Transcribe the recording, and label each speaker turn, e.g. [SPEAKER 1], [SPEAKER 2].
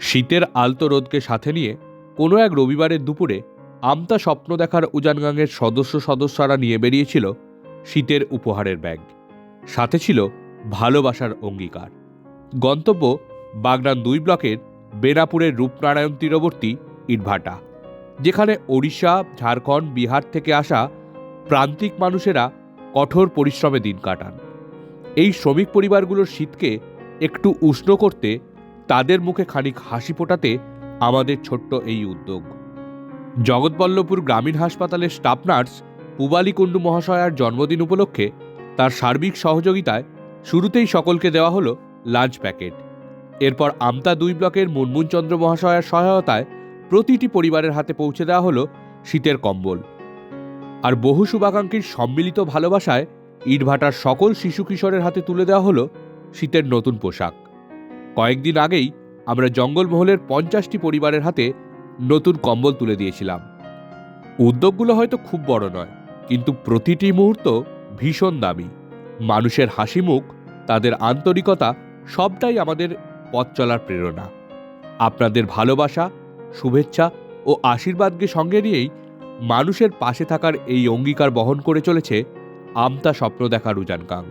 [SPEAKER 1] শীতের আলতো রোদকে সাথে নিয়ে কোনো এক রবিবারের দুপুরে আমতা স্বপ্ন দেখার উজানগাঙের সদস্য সদস্যরা নিয়ে বেরিয়েছিল শীতের উপহারের ব্যাগ। সাথে ছিল ভালোবাসার অঙ্গীকার। গন্তব্য বাগনান দুই ব্লকের বেনাপুরের রূপনারায়ণ তীরবর্তী ইটভাটা, যেখানে ওড়িশা, ঝাড়খণ্ড, বিহার থেকে আসা প্রান্তিক মানুষেরা কঠোর পরিশ্রমে দিন কাটান। এই শ্রমিক পরিবারগুলোর শীতকে একটু উষ্ণ করতে তাদের মুখে খানিক হাসি ফোটাতে আমাদের ছোট্ট এই উদ্যোগ। জগৎবল্লভপুর গ্রামীণ হাসপাতালের স্টাফ নার্স পুবালি কুণ্ডু মহাশয়ার জন্মদিন উপলক্ষে তার সার্বিক সহযোগিতায় শুরুতেই সকলকে দেওয়া হলো লাঞ্চ প্যাকেট। এরপর আমতা দুই ব্লকের মুনমুন চন্দ্র মহাশয়ার সহায়তায় প্রতিটি পরিবারের হাতে পৌঁছে দেওয়া হলো শীতের কম্বল। আর বহু শুভাকাঙ্ক্ষীর সম্মিলিত ভালোবাসায় ইটভাটার সকল শিশু কিশোরের হাতে তুলে দেওয়া হলো শীতের নতুন পোশাক। কয়েকদিন আগেই আমরা জঙ্গলমহলের পঞ্চাশটি পরিবারের হাতে নতুন কম্বল তুলে দিয়েছিলাম। উদ্যোগগুলো হয়তো খুব বড় নয়, কিন্তু প্রতিটি মুহূর্ত ভীষণ দামি। মানুষের হাসি মুখ, তাদের আন্তরিকতা সবটাই আমাদের পথ চলার প্রেরণা। আপনাদের ভালোবাসা, শুভেচ্ছা ও আশীর্বাদকে সঙ্গে নিয়েই মানুষের পাশে থাকার এই অঙ্গীকার বহন করে চলেছে আমতা স্বপ্ন দেখার উজানকাং